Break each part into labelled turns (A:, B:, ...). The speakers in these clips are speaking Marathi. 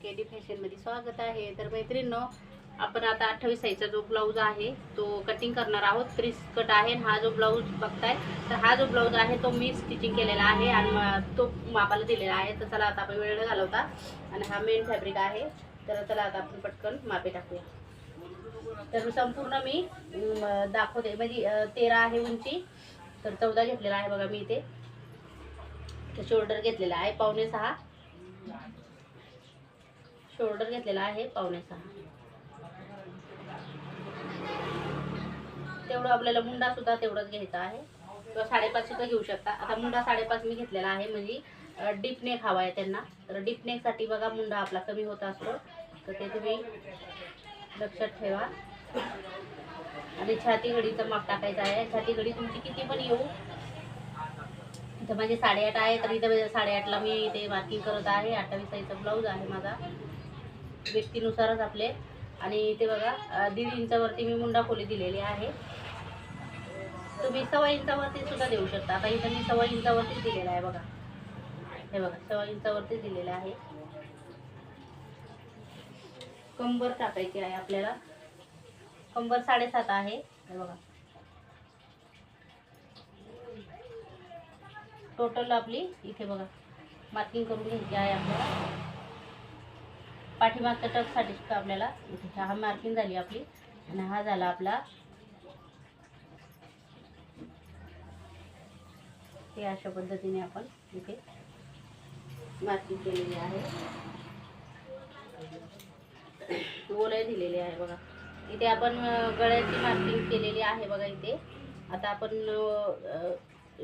A: के डी फॅशनमध्ये स्वागत आहे. तर मैत्रिणींनो आपण आता अठ्ठावीस साईजचा जो ब्लाऊज आहे तो कटिंग करणार आहोत. त्रीस कट आहे आणि हा जो ब्लाऊज बघताय तर हा जो ब्लाऊज आहे तो मी स्टिचिंग केलेला आहे आणि तो मापाला दिलेला आहे. तर चला आता आपण वेळ घालवता. आणि हा मेन फॅब्रिक आहे. तर चला आता आपण पटकन मापे टाकूया. तर संपूर्ण मी दाखवते. म्हणजे तेरा आहे उंची तर चौदा घेतलेला आहे बघा मी इथे. शोल्डर घेतलेला आहे पावणे सहा. शोल्डर घेतलेला आहे पावणे सहा तेवढं आपल्याला मुंडा सुद्धा तेवढंच घ्यायचा आहे. किंवा साडेपाच सुद्धा घेऊ शकता. आता मुंडा साडेपाच मी घेतलेला आहे म्हणजे डिपनेक हवा आहे त्यांना. तर डिपनेकसाठी बघा मुंडा आपला कमी होत असतो. तर ते तुम्ही लक्षात ठेवा. आणि छाती घडीचं माप टाकायचं आहे. छाती घडी तुमची किती पण येऊ. इथं माझे साडेआठ आहे तर इथं साडेआठला मी इथे मार्किंग करत आहे. अठ्ठावीस साईजचा ब्लाऊज आहे माझा. व्यक्तीनुसारच आपले. आणि इथे बघा दीड इंचावरती मी मुंडा खोली दिलेली आहे. तुम्ही सव्वा इंचावरती सुद्धा देऊ शकता. आता इथं मी सव्वा इंचावरतीच दिलेला आहे बघा. हे बघा सव्वा इंचावरतीच दिलेलं आहे. कंबर टाकायची आहे आपल्याला. कंबर साडेसात आहे. हे बघा. टोटल आपली इथे बघा मार्किंग करून घ्यायची आहे आपल्याला. पाठीमागच्या टकसाठी सुद्धा आपल्याला? हा मार्किंग झाली आपली. आणि हा झाला आपला. हे अशा पद्धतीने आपण इथे मार्किंग केलेली आहे. ओलय दिलेली आहे बघा. इथे आपण गळ्याची मार्किंग केलेली आहे बघा इथे. आता आपण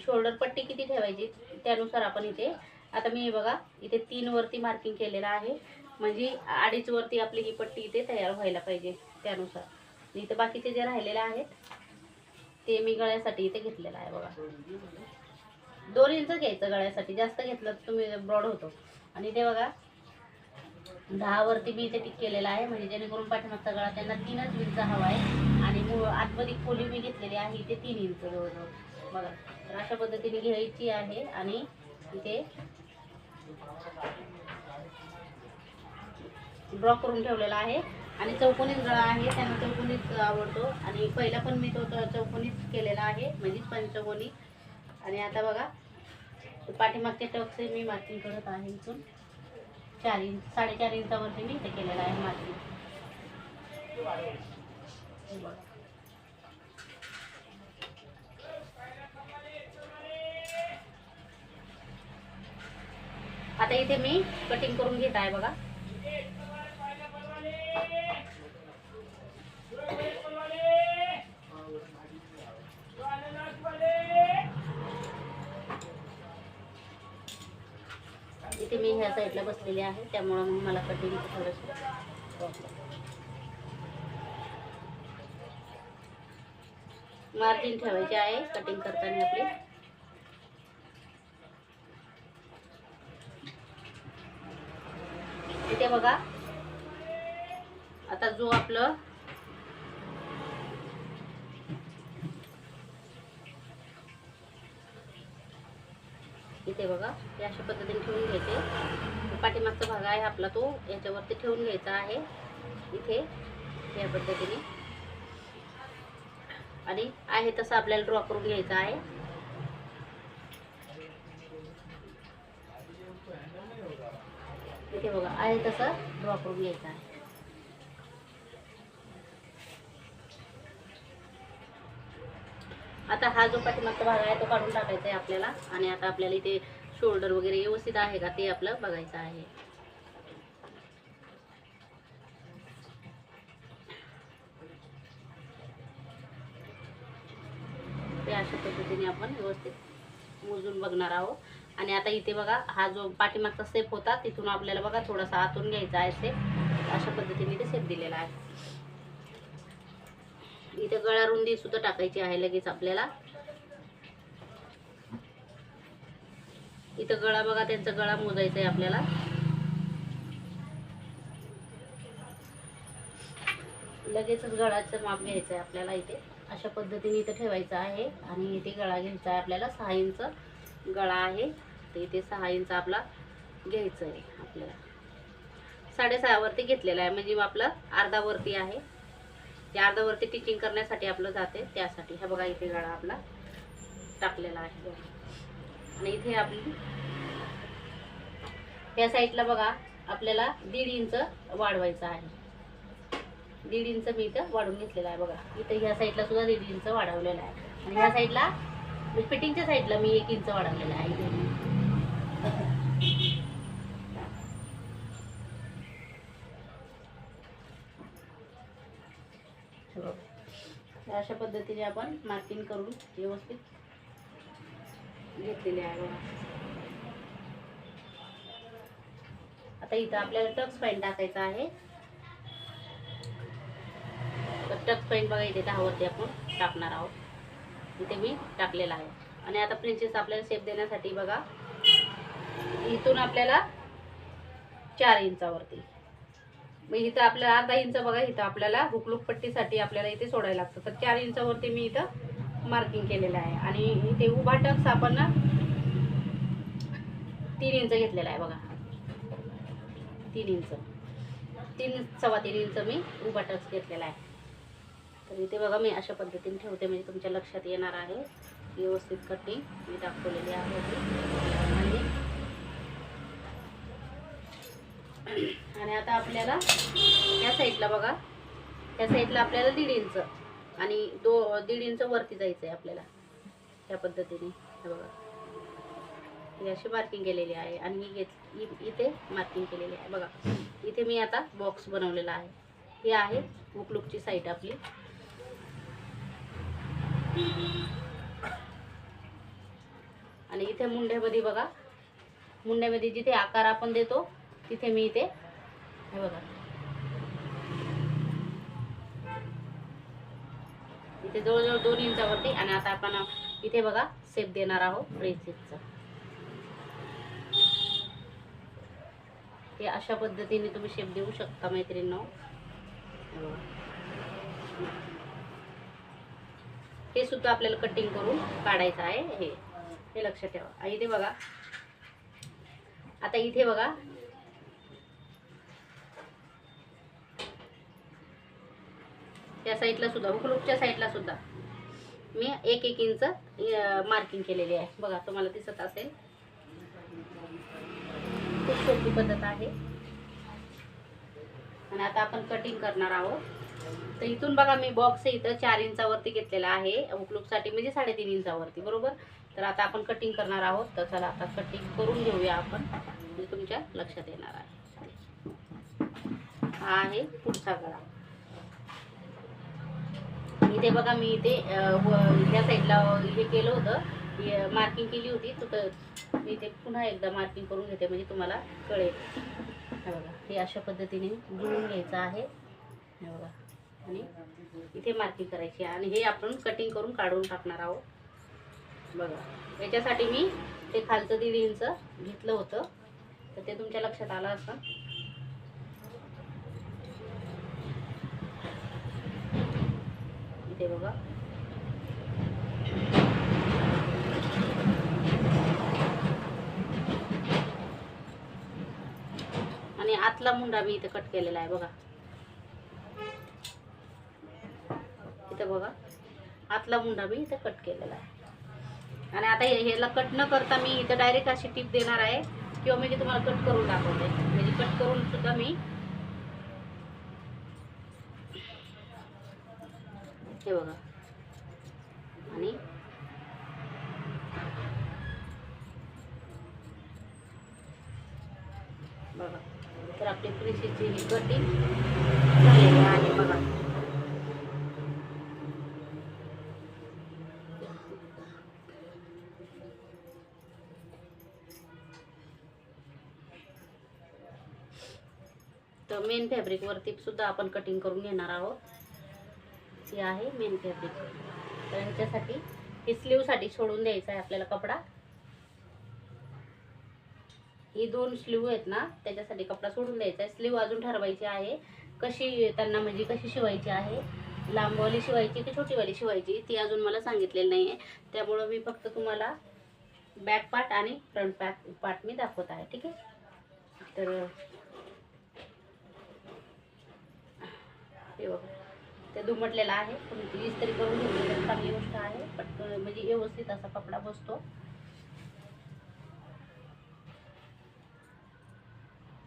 A: शोल्डर पट्टी किती ठेवायची? त्यानुसार आपण इथे आता मी बघा इथे तीन वरती मार्किंग केलेलं आहे. म्हणजे अडीच वरती आपली ही पट्टी इथे तयार व्हायला पाहिजे त्यानुसार. इथं बाकीचे जे राहिलेले आहेत ते मी गळ्यासाठी इथे घेतलेलं आहे बघा. दोन इंच घ्यायचं गळ्यासाठी जास्त घेतलं तर तुम्ही ब्रॉड होतो. आणि ते बघा दहा वरती मी इथे टिक केलेला आहे म्हणजे जेणेकरून पाठीमागचा गळा त्यांना तीनच इंच हवा आहे. आणि मु- आतमध्ये खोली मी घेतलेली आहे इथे तीन इंच जवळजवळ. बघा तर अशा पद्धतीने घ्यायची आहे आणि इथे ड्रॉ करून ठेवलेला आहे. आणि चौकोनीच गळा आहे त्यांना चौकोनीच आवडतो. आणि पहिला पण मी तो तो चौकोनीच केलेला आहे म्हणजेच पंचकोनी. आणि आता बघा पाठीमागचे टक्सचे मी मार्किंग करत आहे इथून. चार इंच साडेचार इंचावरती मी इथे केलेलं आहे मार्किंग आता इथे मी कटिंग करून घेत आहे बघा इथे मी ह्या साईडला बसलेली आहे त्यामुळं मग मला कटिंग थोडंसं मार्जिन ठेवायची आहे कटिंग करताना आपली. इथे बघा. आता जो आपलं इथे बघा हे अशा पद्धतीने ठेवून घ्यायचे. पाठीमागचा भाग आहे आपला तो याच्यावरती ठेवून घ्यायचा आहे. इथे या पद्धतीने. आणि आहे तसं आपल्याला ड्रॉ करून घ्यायचा आहे. इथे बघा आहे तसं ड्रॉ करून घ्यायचा आहे. आता हा जो पाठीमागचा भाग आहे तो काढून टाकायचा आहे आपल्याला. आणि आता आपल्याला इथे शोल्डर वगैरे व्यवस्थित आहे का ते आपलं बघायचं आहे. ते अशा पद्धतीने आपण व्यवस्थित मोजून बघणार आहोत. आणि आता इथे बघा हा जो पाठीमागचा सेप होता तिथून आपल्याला बघा थोडासा आतून घ्यायचा आहे सेप अशा पद्धतीने ते सेप दिलेला आहे. इथे गळा रुंदी सुद्धा टाकायची आहे लगेच आपल्याला. इथं गळा बघा त्यांचा गळा मोजायचा आहे आपल्याला. लगेचच गळाचं माप घ्यायचं आहे आपल्याला इथे. अशा पद्धतीने इथं ठेवायचं आहे आणि इथे गळा घ्यायचा आहे आपल्याला. सहा इंच गळा आहे. तर इथे सहा इंच आपला घ्यायचं आहे आपल्याला. साडेसहावरती घेतलेला आहे म्हणजे आपलं अर्धावरती आहे. ते अर्धवरती टिचिंग करण्यासाठी आपलं जाते त्यासाठी. हे बघा इथे गाळा आपला टाकलेला आहे आणि इथे आपली त्या साईडला बघा आपल्याला दीड इंच वाढवायचं आहे. दीड इंच मी इथं वाढवून घेतलेलं आहे बघा. इथं ह्या साईडला सुद्धा दीड इंच वाढवलेलं आहे. आणि ह्या साईडला फिटिंगच्या साईडला मी एक इंच वाढवलेलं आहे इथे हे बघा. तर अशा पद्धतीने आपण मार्किंग करून व्यवस्थित घेतलेले आहे बघा. आता इथं आपल्याला टक्स पॉईंट टाकायचा आहे. तर टक्स पॉईंट बघा इथे दहावरती आपण टाकणार आहोत. इथे मी टाकलेला आहे. आणि आता प्रिन्सेस आपल्याला शेप देण्यासाठी बघा इथून आपल्याला चार इंचावरती. मग इथं आपल्याला अर्धा इंच बघा इथं आपल्याला हुकलूक पट्टीसाठी आपल्याला इथे सोडायला लागतं. तर चार इंचावरती मी इथं मार्किंग केलेलं आहे. आणि इथे उभा टक्स आपण तीन इंच घेतलेला आहे बघा. तीन इंच. तीन सव्वा तीन इंच मी उभा टक्स घेतलेला आहे. तर इथे बघा मी अशा पद्धतीने ठेवते म्हणजे तुमच्या लक्षात येणार आहे. व्यवस्थित कटिंग मी दाखवलेली आहे. आणि आता आपल्याला या साईडला बघा. त्या साईडला आपल्याला दीड इंच आणि दो दीड इंच वरती जायचं आहे आपल्याला. त्या पद्धतीने. हे बघा. ही अशी मार्किंग केलेली आहे आणि ही घेत इ- इथे मार्किंग केलेली आहे. बघा. इथे मी आता बॉक्स बनवलेला आहे. हे आहे बुकलुकची साईट आपली. आणि इथे मुंड्यामध्ये बघा. मुंड्यामध्ये जिथे आकार आपण देतो तिथे मी इथे हे बघा. इथे जवळजवळ दोन इंचावरती आणि आता आपण इथे बघा सेप देणार आहोत प्रिन्सेसचा हे अशा पद्धतीने तुम्ही शेप देऊ शकता मैत्रिणींनो. हे हे सुद्धा आपल्याला कटिंग करून काढायचं आहे. हे हे लक्षात ठेवा. आणि इथे बघा. आता इथे बघा या साईडला सुद्धा हुकलूकच्या साईडला सुद्धा. मी एक एक इंच मार्किंग केलेली आहे. बघा तुम्हाला दिसत असेल. खूप सोपी पद्धत आहे. आणि आता आपण कटिंग करणार आहोत. तर इथून बघा मी बॉक्स इथं चार इंचावरती घेतलेला आहे. हुकलूकसाठी म्हणजे साडेतीन इंचावरती बरोबर? तर आता आपण कटिंग करणार आहोत. तर चला आता कटिंग करून घेऊया आपण. म्हणजे तुमच्या लक्षात येणार आहे. हा आहे पुढचा गळा. इथे बघा मी इथे व- ह्या साईडला हे केलं होतं. मार्किंग केली होती. तर मी इथे पुन्हा एकदा मार्किंग करून घेते म्हणजे तुम्हाला कळेल. बघा हे अशा पद्धतीने जुळून घ्यायचं आहे. बघा. आणि इथे मार्किंग करायची आहे. आणि हे आपण कटिंग करून काढून टाकणार आहोत. बघा. याच्यासाठी मी ते खालचं दीड इंच घेतलं होतं. तर ते तुमच्या लक्षात आलं असतं येते बघा. आणि आतला मुंडा मी इथे कट केलेला आहे बघा. इथं बघा. आतला मुंडा मी इथे कट केलेला आहे. आणि आता ह्याला कट न करता मी इथं डायरेक्ट अशी टीप देणार आहे किंवा मी तुम्हाला कट करून दाखवते. म्हणजे कट करून सुद्धा मी हे बघा. आणि बघा. तर आपली प्रिशीची ही कटिंग झालेली आहे. बघा. तर मेन फॅब्रिकवरती सुद्धा आपण कटिंग करून घेणार आहोत. ही आहे मेन फॅब्रिक तर यांच्यासाठी ही स्लीवसाठी सोडून द्यायचा आहे आपल्याला कपडा. ही दोन स्लीव आहेत ना त्याच्यासाठी कपडा सोडून द्यायचा आहे. स्लीव अजून ठरवायची आहे. कशी त्यांना म्हणजे कशी शिवायची आहे? लांबवाली शिवायची की छोटीवाली शिवायची? ती अजून मला सांगितलेली नाही आहे त्यामुळं मी फक्त तुम्हाला बॅक पार्ट आणि फ्रंट पॅक पार्ट मी दाखवत आहे. ठीक आहे? तर हे बघा. ते दुमटलेलं आहे. पण ती इस्त्री करून घेतली तर चांगली गोष्ट आहे. पटकन म्हणजे व्यवस्थित असा कपडा बसतो.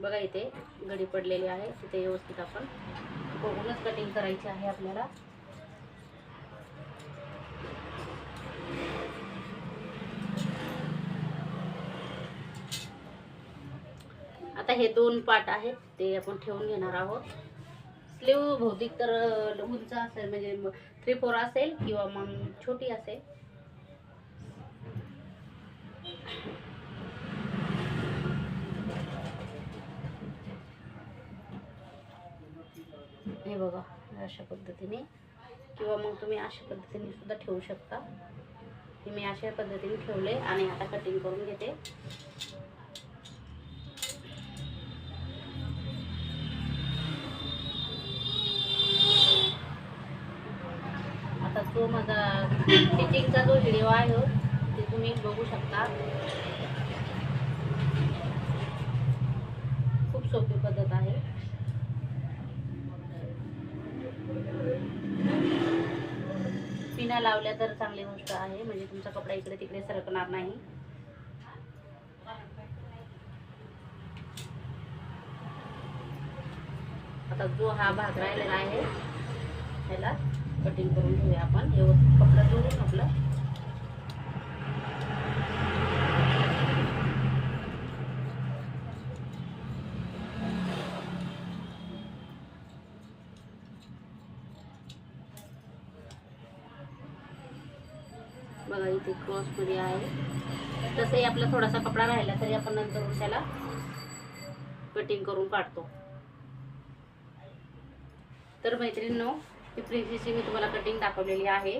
A: बघा इथे घडी पडलेली आहे. तिथे व्यवस्थित आपण बघूनच कटिंग करायची आहे आपल्याला. आता हे दोन पार्ट आहेत. ते आपण ठेवून घेणार आहोत. स्लीव बहुतेक हो, तर उंच असेल म्हणजे थ्री फोर असेल किंवा मग छोटी असेल. हे बघा अशा पद्धतीने. किंवा मग तुम्ही अशा पद्धतीने सुद्धा ठेवू शकता. मी अशा पद्धतीने ठेवले आणि आता कटिंग करून घेते. स्टिचिंगचा जो व्हिडिओ आहे ते तुम्ही बघू शकता. खूप सोपी पद्धत आहे. पिना लावल्या तर चांगली गोष्ट आहे म्हणजे तुमचा कपडा इकडे तिकडे सरकणार नाही. आता जो हा भाग राहिलेला आहे त्याला कटिंग करून घेऊया आपण. व्यवस्थित कपडा जोडून आपला. बघा इथे क्रॉसमध्ये आहे. तसंही आपला थोडासा कपडा राहिला तरी आपण नंतर त्याला कटिंग करून काढतो. तर मैत्रिणींनो ही प्रिन्सीची मी तुम्हाला कटिंग दाखवलेली आहे.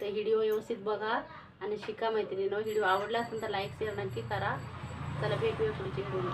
A: तर व्हिडिओ व्यवस्थित बघा आणि शिका मैत्रिणीनं व्हिडिओ आवडला असेल तर लाईक शेअर नक्की करा. चला भेटूया पुढची व्हिडिओ